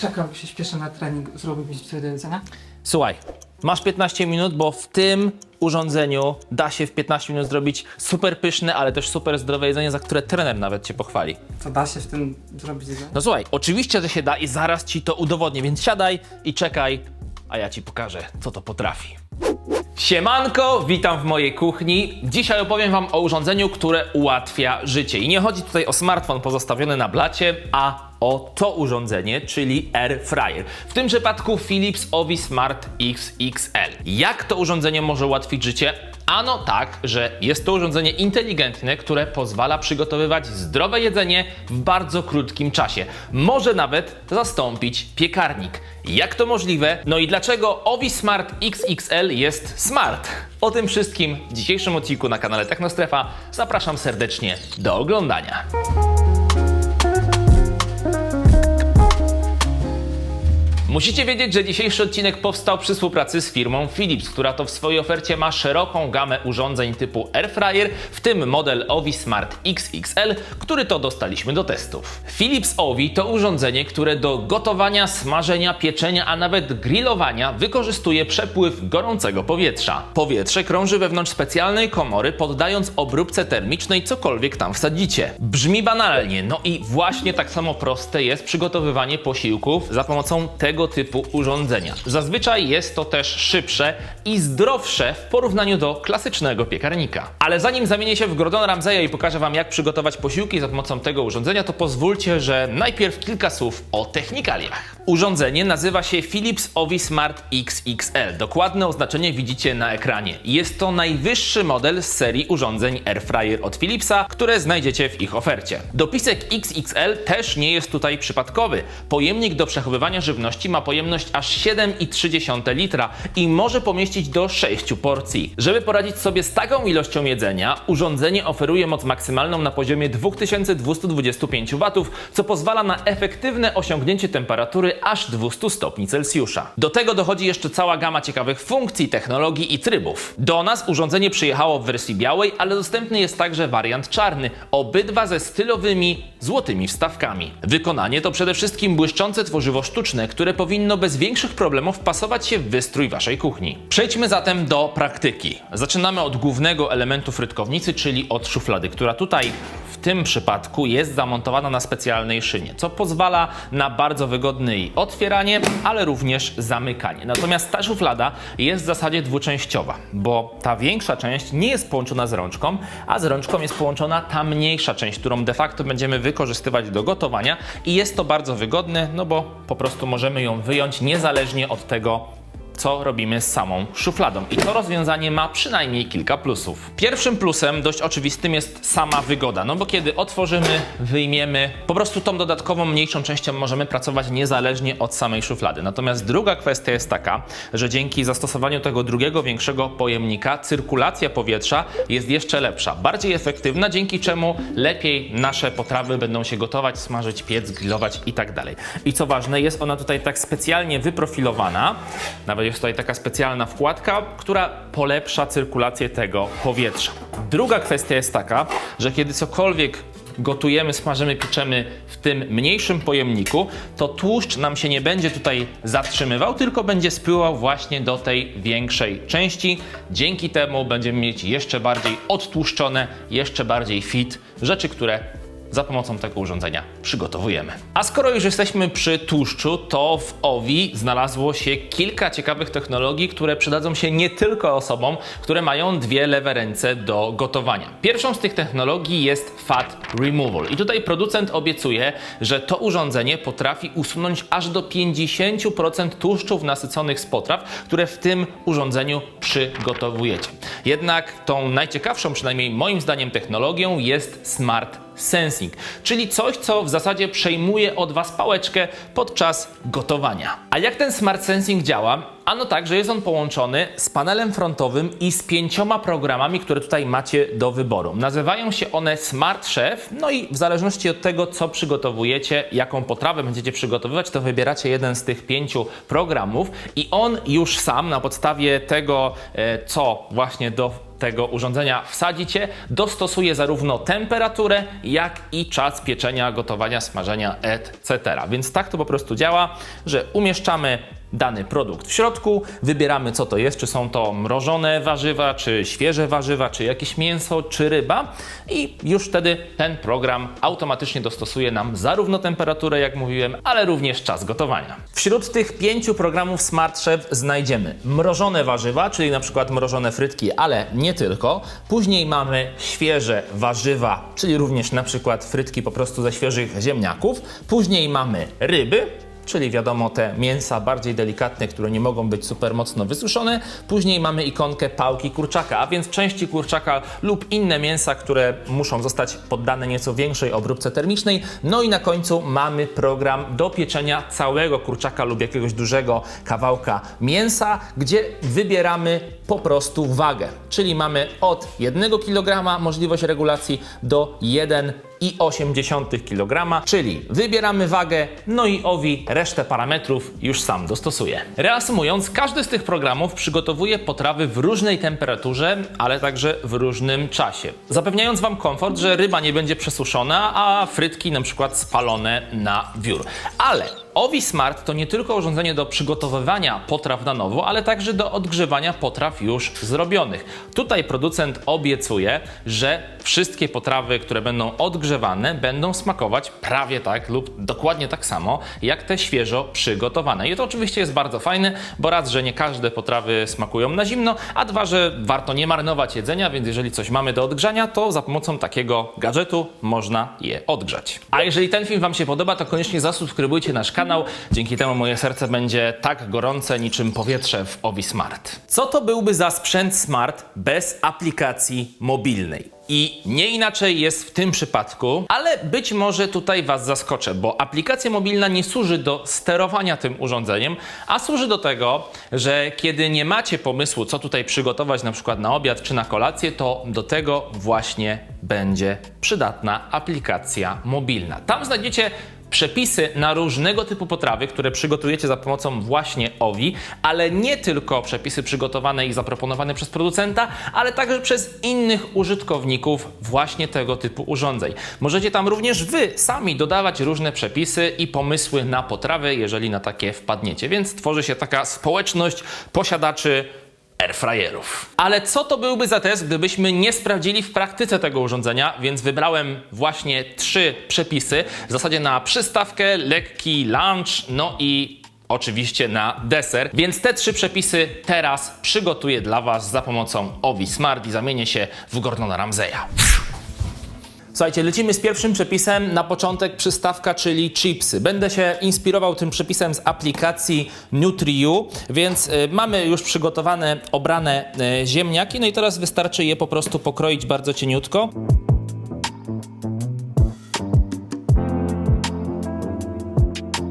czekam, się śpieszę na trening, zrobić coś do jedzenia. Słuchaj, masz 15 minut, bo w tym urządzeniu da się w 15 minut zrobić super pyszne, ale też super zdrowe jedzenie, za które trener nawet cię pochwali. Co da się w tym zrobić jedzenie? No słuchaj, oczywiście, że się da i zaraz ci to udowodnię, więc siadaj i czekaj, a ja ci pokażę, co to potrafi. Siemanko, witam w mojej kuchni. Dzisiaj opowiem Wam o urządzeniu, które ułatwia życie. I nie chodzi tutaj o smartfon pozostawiony na blacie, a o to urządzenie, czyli Air Fryer. W tym przypadku Philips Ovi Smart XXL. Jak to urządzenie może ułatwić życie? Ano tak, że jest to urządzenie inteligentne, które pozwala przygotowywać zdrowe jedzenie w bardzo krótkim czasie. Może nawet zastąpić piekarnik. Jak to możliwe? No i dlaczego Ovi Smart XXL jest smart? O tym wszystkim w dzisiejszym odcinku na kanale Technostrefa. Zapraszam serdecznie do oglądania. Musicie wiedzieć, że dzisiejszy odcinek powstał przy współpracy z firmą Philips, która to w swojej ofercie ma szeroką gamę urządzeń typu Air Fryer, w tym model Ovi Smart XXL, który to dostaliśmy do testów. Philips Ovi to urządzenie, które do gotowania, smażenia, pieczenia, a nawet grillowania wykorzystuje przepływ gorącego powietrza. Powietrze krąży wewnątrz specjalnej komory, poddając obróbce termicznej cokolwiek tam wsadzicie. Brzmi banalnie, no i właśnie tak samo proste jest przygotowywanie posiłków za pomocą tego typu urządzenia. Zazwyczaj jest to też szybsze i zdrowsze w porównaniu do klasycznego piekarnika. Ale zanim zamienię się w Gordona Ramsaya i pokażę Wam, jak przygotować posiłki za pomocą tego urządzenia, to pozwólcie, że najpierw kilka słów o technikaliach. Urządzenie nazywa się Philips Ovi Smart XXL. Dokładne oznaczenie widzicie na ekranie. Jest to najwyższy model z serii urządzeń Air Fryer od Philipsa, które znajdziecie w ich ofercie. Dopisek XXL też nie jest tutaj przypadkowy. Pojemnik do przechowywania żywności ma pojemność aż 7,3 litra i może pomieścić do 6 porcji. Żeby poradzić sobie z taką ilością jedzenia, urządzenie oferuje moc maksymalną na poziomie 2225 W, co pozwala na efektywne osiągnięcie temperatury aż 200 stopni Celsjusza. Do tego dochodzi jeszcze cała gama ciekawych funkcji, technologii i trybów. Do nas urządzenie przyjechało w wersji białej, ale dostępny jest także wariant czarny, obydwa ze stylowymi, złotymi wstawkami. Wykonanie to przede wszystkim błyszczące tworzywo sztuczne, które powinno bez większych problemów pasować się w wystrój waszej kuchni. Przejdźmy zatem do praktyki. Zaczynamy od głównego elementu frytkownicy, czyli od szuflady, która tutaj w tym przypadku jest zamontowana na specjalnej szynie, co pozwala na bardzo wygodne jej otwieranie, ale również zamykanie. Natomiast ta szuflada jest w zasadzie dwuczęściowa, bo ta większa część nie jest połączona z rączką, a z rączką jest połączona ta mniejsza część, którą de facto będziemy wykorzystywać do gotowania i jest to bardzo wygodne, no bo po prostu możemy ją wyjąć niezależnie od tego, co robimy z samą szufladą. I to rozwiązanie ma przynajmniej kilka plusów. Pierwszym plusem, dość oczywistym, jest sama wygoda, no bo kiedy otworzymy, wyjmiemy, po prostu tą dodatkową, mniejszą częścią możemy pracować niezależnie od samej szuflady. Natomiast druga kwestia jest taka, że dzięki zastosowaniu tego drugiego, większego pojemnika, cyrkulacja powietrza jest jeszcze lepsza, bardziej efektywna, dzięki czemu lepiej nasze potrawy będą się gotować, smażyć, piec, grillować i tak dalej. I co ważne, jest ona tutaj tak specjalnie wyprofilowana, nawet jest tutaj taka specjalna wkładka, która polepsza cyrkulację tego powietrza. Druga kwestia jest taka, że kiedy cokolwiek gotujemy, smażymy, pieczemy w tym mniejszym pojemniku, to tłuszcz nam się nie będzie tutaj zatrzymywał, tylko będzie spływał właśnie do tej większej części. Dzięki temu będziemy mieć jeszcze bardziej odtłuszczone, jeszcze bardziej fit rzeczy, które za pomocą tego urządzenia przygotowujemy. A skoro już jesteśmy przy tłuszczu, to w OVI znalazło się kilka ciekawych technologii, które przydadzą się nie tylko osobom, które mają dwie lewe ręce do gotowania. Pierwszą z tych technologii jest Fat Removal. I tutaj producent obiecuje, że to urządzenie potrafi usunąć aż do 50% tłuszczów nasyconych z potraw, które w tym urządzeniu przygotowujecie. Jednak tą najciekawszą, przynajmniej moim zdaniem, technologią jest Smart Sensing, czyli coś, co w zasadzie przejmuje od Was pałeczkę podczas gotowania. A jak ten Smart Sensing działa? Ano tak, że jest on połączony z panelem frontowym i z pięcioma programami, które tutaj macie do wyboru. Nazywają się one Smart Chef, no i w zależności od tego, co przygotowujecie, jaką potrawę będziecie przygotowywać, to wybieracie jeden z tych pięciu programów i on już sam na podstawie tego, e, co właśnie do tego urządzenia wsadzicie, dostosuje zarówno temperaturę, jak i czas pieczenia, gotowania, smażenia, etc. Więc tak to po prostu działa, że umieszczamy dany produkt w środku, wybieramy co to jest, czy są to mrożone warzywa, czy świeże warzywa, czy jakieś mięso, czy ryba i już wtedy ten program automatycznie dostosuje nam zarówno temperaturę, jak mówiłem, ale również czas gotowania. Wśród tych pięciu programów Smart Chef znajdziemy mrożone warzywa, czyli na przykład mrożone frytki, ale nie tylko. Później mamy świeże warzywa, czyli również na przykład frytki po prostu ze świeżych ziemniaków. Później mamy ryby, czyli wiadomo te mięsa bardziej delikatne, które nie mogą być super mocno wysuszone. Później mamy ikonkę pałki kurczaka, a więc części kurczaka lub inne mięsa, które muszą zostać poddane nieco większej obróbce termicznej. No i na końcu mamy program do pieczenia całego kurczaka lub jakiegoś dużego kawałka mięsa, gdzie wybieramy po prostu wagę, czyli mamy od 1 kg możliwość regulacji do 1 i 0,8 kg, czyli wybieramy wagę, no i owi resztę parametrów już sam dostosuje. Reasumując, każdy z tych programów przygotowuje potrawy w różnej temperaturze, ale także w różnym czasie, zapewniając Wam komfort, że ryba nie będzie przesuszona, a frytki na przykład spalone na wiór. Ale Ovi Smart to nie tylko urządzenie do przygotowywania potraw na nowo, ale także do odgrzewania potraw już zrobionych. Tutaj producent obiecuje, że wszystkie potrawy, które będą odgrzewane, będą smakować prawie tak lub dokładnie tak samo, jak te świeżo przygotowane. I to oczywiście jest bardzo fajne, bo raz, że nie każde potrawy smakują na zimno, a dwa, że warto nie marnować jedzenia, więc jeżeli coś mamy do odgrzania, to za pomocą takiego gadżetu można je odgrzać. A jeżeli ten film Wam się podoba, to koniecznie zasubskrybujcie nasz kanał. Dzięki temu moje serce będzie tak gorące niczym powietrze w Ovi Smart. Co to byłby za sprzęt smart bez aplikacji mobilnej? I nie inaczej jest w tym przypadku, ale być może tutaj Was zaskoczę, bo aplikacja mobilna nie służy do sterowania tym urządzeniem, a służy do tego, że kiedy nie macie pomysłu, co tutaj przygotować, na przykład na obiad czy na kolację, to do tego właśnie będzie przydatna aplikacja mobilna. Tam znajdziecie przepisy na różnego typu potrawy, które przygotujecie za pomocą właśnie OWI, ale nie tylko przepisy przygotowane i zaproponowane przez producenta, ale także przez innych użytkowników właśnie tego typu urządzeń. Możecie tam również Wy sami dodawać różne przepisy i pomysły na potrawy, jeżeli na takie wpadniecie, więc tworzy się taka społeczność posiadaczy airfryerów. Ale co to byłby za test, gdybyśmy nie sprawdzili w praktyce tego urządzenia, więc wybrałem właśnie trzy przepisy, w zasadzie na przystawkę, lekki lunch, no i oczywiście na deser. Więc te trzy przepisy teraz przygotuję dla Was za pomocą Ovi Smart i zamienię się w Gordona Ramseya. Słuchajcie, lecimy z pierwszym przepisem. Na początek przystawka, czyli chipsy. Będę się inspirował tym przepisem z aplikacji NutriU, więc y, mamy już przygotowane, obrane y, ziemniaki. No i teraz wystarczy je po prostu pokroić bardzo cieniutko.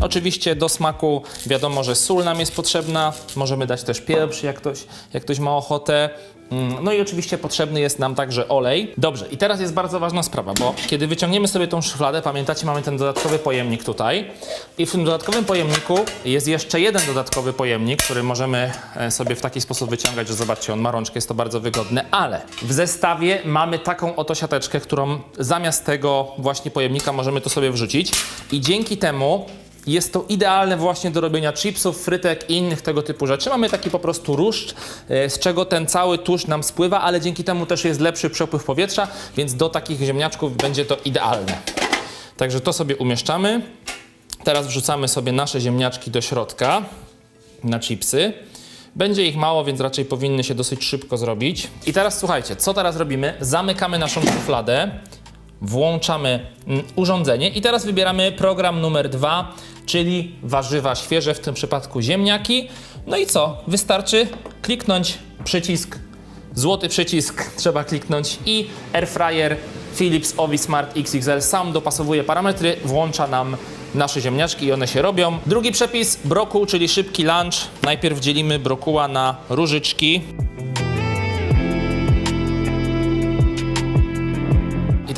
Oczywiście do smaku wiadomo, że sól nam jest potrzebna. Możemy dać też pieprz, jak ktoś, jak ktoś ma ochotę. Mm, No i oczywiście potrzebny jest nam także olej. Dobrze, i teraz jest bardzo ważna sprawa, bo kiedy wyciągniemy sobie tą szufladę, pamiętacie, mamy ten dodatkowy pojemnik tutaj. I w tym dodatkowym pojemniku jest jeszcze jeden dodatkowy pojemnik, który możemy e, sobie w taki sposób wyciągać, że zobaczcie, on ma rączkę, jest to bardzo wygodne, ale w zestawie mamy taką oto siateczkę, którą zamiast tego właśnie pojemnika możemy to sobie wrzucić i dzięki temu jest to idealne właśnie do robienia chipsów, frytek i innych tego typu rzeczy. Mamy taki po prostu ruszcz, e, z czego ten cały tłuszcz nam spływa, ale dzięki temu też jest lepszy przepływ powietrza, więc do takich ziemniaczków będzie to idealne. Także to sobie umieszczamy. Teraz wrzucamy sobie nasze ziemniaczki do środka na chipsy. Będzie ich mało, więc raczej powinny się dosyć szybko zrobić. I teraz słuchajcie, co teraz robimy? Zamykamy naszą szufladę, włączamy mm, urządzenie i teraz wybieramy program numer dwa, czyli warzywa świeże, w tym przypadku ziemniaki. No i co? Wystarczy kliknąć przycisk, złoty przycisk trzeba kliknąć i Airfryer Philips Ovi Smart XXL sam dopasowuje parametry, włącza nam nasze ziemniaczki i one się robią. Drugi przepis, brokuł, czyli szybki lunch. Najpierw dzielimy brokuła na różyczki.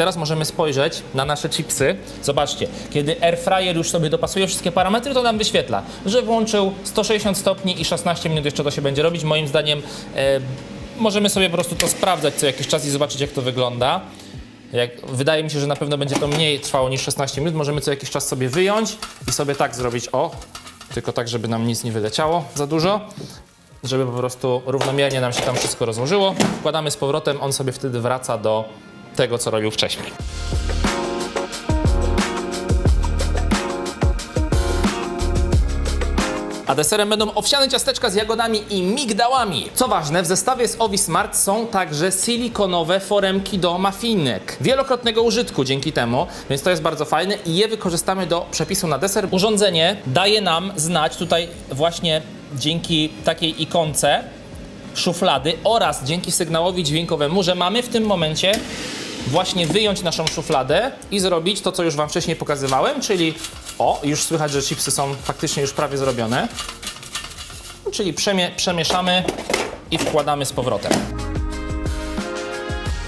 Teraz możemy spojrzeć na nasze chipsy. Zobaczcie, kiedy airfryer już sobie dopasuje wszystkie parametry, to nam wyświetla, że włączył 160 stopni i 16 minut jeszcze to się będzie robić. Moim zdaniem e, możemy sobie po prostu to sprawdzać co jakiś czas i zobaczyć jak to wygląda. Jak, wydaje mi się, że na pewno będzie to mniej trwało niż 16 minut. Możemy co jakiś czas sobie wyjąć i sobie tak zrobić, o, tylko tak, żeby nam nic nie wyleciało za dużo, żeby po prostu równomiernie nam się tam wszystko rozłożyło. Wkładamy z powrotem, on sobie wtedy wraca do tego, co robił wcześniej. A deserem będą owsiane ciasteczka z jagodami i migdałami. Co ważne, w zestawie z Ovi Smart są także silikonowe foremki do mafinek. Wielokrotnego użytku dzięki temu, więc to jest bardzo fajne i je wykorzystamy do przepisu na deser. Urządzenie daje nam znać tutaj właśnie dzięki takiej ikonce szuflady oraz dzięki sygnałowi dźwiękowemu, że mamy w tym momencie właśnie wyjąć naszą szufladę i zrobić to, co już Wam wcześniej pokazywałem, czyli o, już słychać, że chipsy są faktycznie już prawie zrobione. Czyli przemie przemieszamy i wkładamy z powrotem.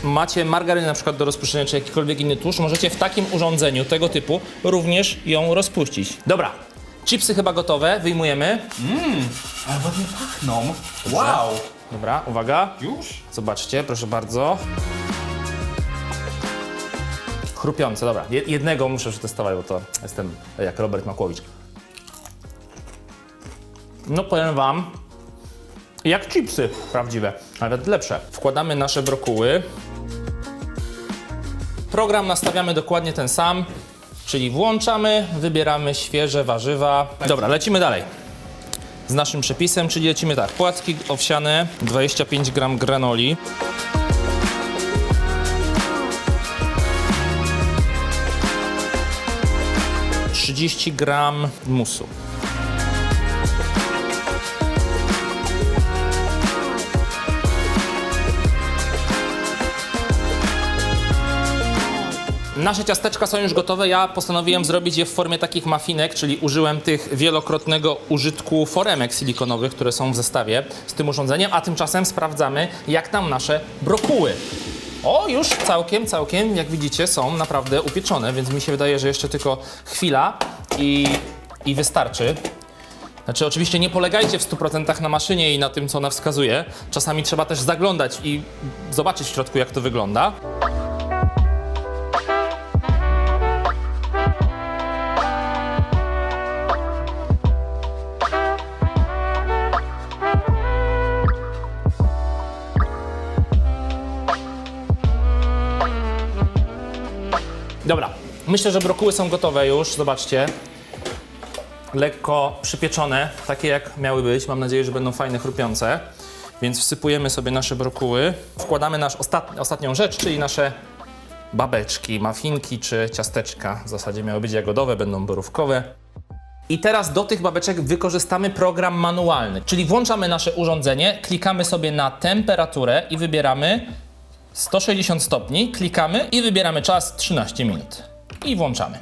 Macie margarynę na przykład do rozpuszczenia, czy jakikolwiek inny tłuszcz, możecie w takim urządzeniu tego typu również ją rozpuścić. Dobra, chipsy chyba gotowe, wyjmujemy. Ale ładnie pachną. Wow. Dobra, uwaga. Już? Zobaczcie, proszę bardzo. Chrupiące, dobra. Je- Jednego muszę przetestować, bo to jestem jak Robert Makłowicz. No powiem wam, jak chipsy prawdziwe, nawet lepsze. Wkładamy nasze brokuły. Program nastawiamy dokładnie ten sam, czyli włączamy, wybieramy świeże warzywa. Dobra, lecimy dalej z naszym przepisem, czyli lecimy tak. Płatki owsiane, 25 gram granoli. Trzydzieści gram musu. Nasze ciasteczka są już gotowe. Ja postanowiłem zrobić je w formie takich mafinek, czyli użyłem tych wielokrotnego użytku foremek silikonowych, które są w zestawie z tym urządzeniem, a tymczasem sprawdzamy, jak tam nasze brokuły. O, już całkiem, całkiem, jak widzicie, są naprawdę upieczone, więc mi się wydaje, że jeszcze tylko chwila i, i wystarczy. Znaczy, oczywiście nie polegajcie w 100% na maszynie i na tym, co ona wskazuje. Czasami trzeba też zaglądać i zobaczyć w środku, jak to wygląda. Myślę, że brokuły są gotowe już, zobaczcie. Lekko przypieczone, takie jak miały być. Mam nadzieję, że będą fajne, chrupiące. Więc wsypujemy sobie nasze brokuły. Wkładamy nasz ostat... ostatnią rzecz, czyli nasze babeczki, mafinki czy ciasteczka. W zasadzie miały być jagodowe, będą borówkowe. I teraz do tych babeczek wykorzystamy program manualny, czyli włączamy nasze urządzenie, klikamy sobie na temperaturę i wybieramy 160 stopni, klikamy i wybieramy czas 13 minut. I włączamy.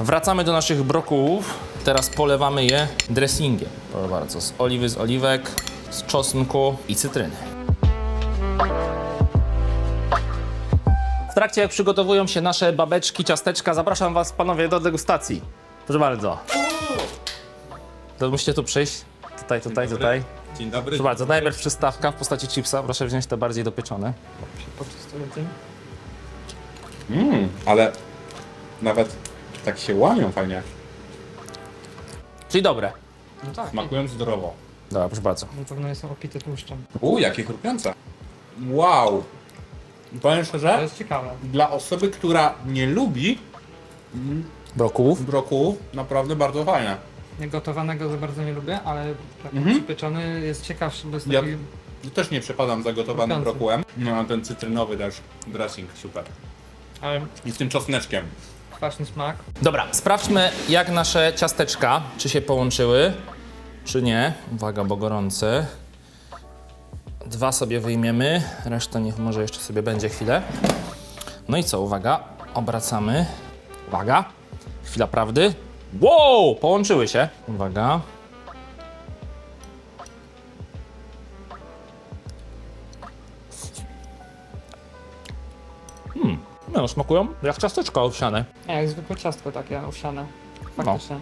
Wracamy do naszych brokułów. Teraz polewamy je dressingiem. Proszę bardzo, z oliwy, z oliwek, z czosnku i cytryny. W trakcie jak przygotowują się nasze babeczki, ciasteczka, zapraszam was panowie do degustacji. Proszę bardzo. To musicie tu przyjść. Tutaj, tutaj, tutaj. Dzień dobry. Proszę bardzo, najpierw przystawka w postaci chipsa. Proszę wziąć te bardziej dopieczone. Poczystuję tym. Mm, ale nawet tak się łamią fajnie. Czyli dobre. No tak. Smakują zdrowo. Dobra, proszę bardzo. Na pewno są opite tłuszczem. U, jakie chrupiące. Wow. Powiem To szczerze, jest ciekawe. dla osoby, która nie lubi Brokułów. brokułów, naprawdę bardzo fajne. Nie gotowanego za bardzo nie lubię, ale tak Mhm. przypieczony jest ciekawszy, bo jest Ja taki... też nie przepadam za gotowanym brokułem. No, a ten cytrynowy też dressing, super. ale I z tym czosneczkiem. Kwaśny smak. Dobra, sprawdźmy jak nasze ciasteczka, czy się połączyły, czy nie. Uwaga, bo gorące. Dwa sobie wyjmiemy, reszta niech może jeszcze sobie będzie chwilę. No i co, uwaga, obracamy. Uwaga, chwila prawdy. Wow, połączyły się. Uwaga. No, smakują jak ciasteczka owsiane. Nie, jak zwykłe ciastko takie owsiane. Faktycznie.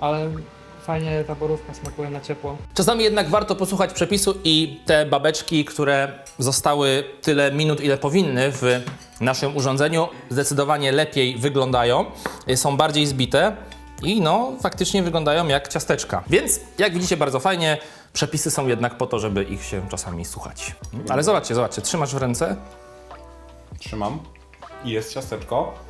Ale fajnie ta borówka smakuje na ciepło. Czasami jednak warto posłuchać przepisu i te babeczki, które zostały tyle minut, ile powinny w naszym urządzeniu, zdecydowanie lepiej wyglądają, y, są bardziej zbite i no faktycznie wyglądają jak ciasteczka. Więc jak widzicie bardzo fajnie, przepisy są jednak po to, żeby ich się czasami słuchać. Ale zobaczcie, zobaczcie, trzymasz w ręce. Trzymam. I jest ciasteczko.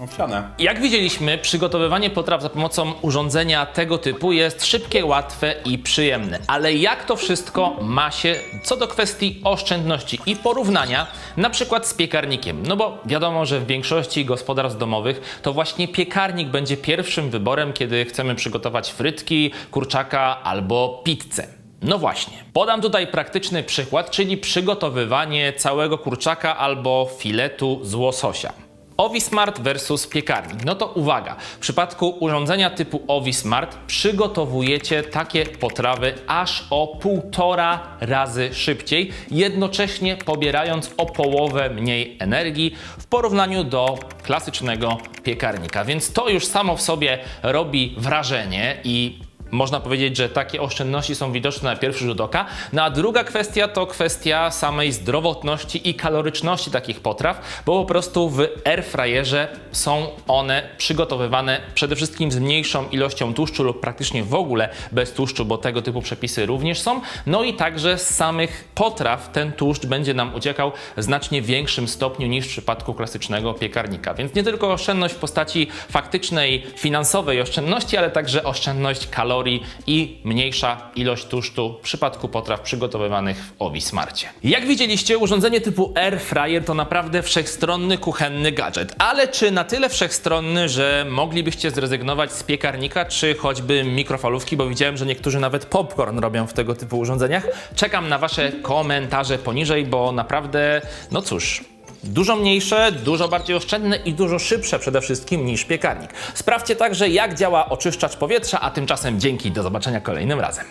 Owsiane. Jak widzieliśmy, przygotowywanie potraw za pomocą urządzenia tego typu jest szybkie, łatwe i przyjemne. Ale jak to wszystko ma się co do kwestii oszczędności i porównania, na przykład z piekarnikiem? No bo wiadomo, że w większości gospodarstw domowych to właśnie piekarnik będzie pierwszym wyborem, kiedy chcemy przygotować frytki, kurczaka albo pizzę. No właśnie. Podam tutaj praktyczny przykład, czyli przygotowywanie całego kurczaka albo filetu z łososia. Ovismart versus piekarnik. No to uwaga, w przypadku urządzenia typu Ovismart przygotowujecie takie potrawy aż o półtora razy szybciej, jednocześnie pobierając o połowę mniej energii w porównaniu do klasycznego piekarnika. Więc to już samo w sobie robi wrażenie i można powiedzieć, że takie oszczędności są widoczne na pierwszy rzut oka. No a druga kwestia to kwestia samej zdrowotności i kaloryczności takich potraw, bo po prostu w airfryerze są one przygotowywane przede wszystkim z mniejszą ilością tłuszczu lub praktycznie w ogóle bez tłuszczu, bo tego typu przepisy również są. No i także z samych potraw ten tłuszcz będzie nam uciekał w znacznie większym stopniu niż w przypadku klasycznego piekarnika. Więc nie tylko oszczędność w postaci faktycznej, finansowej oszczędności, ale także oszczędność kalorii i mniejsza ilość tłuszczu w przypadku potraw przygotowywanych w Ovismarcie. Jak widzieliście, urządzenie typu Air Fryer to naprawdę wszechstronny kuchenny gadżet, ale czy na tyle wszechstronny, że moglibyście zrezygnować z piekarnika czy choćby mikrofalówki, bo widziałem, że niektórzy nawet popcorn robią w tego typu urządzeniach? Czekam na wasze komentarze poniżej, bo naprawdę, no cóż, Dużo mniejsze, dużo bardziej oszczędne i dużo szybsze przede wszystkim niż piekarnik. Sprawdźcie także, jak działa oczyszczacz powietrza, a tymczasem dzięki, do zobaczenia kolejnym razem.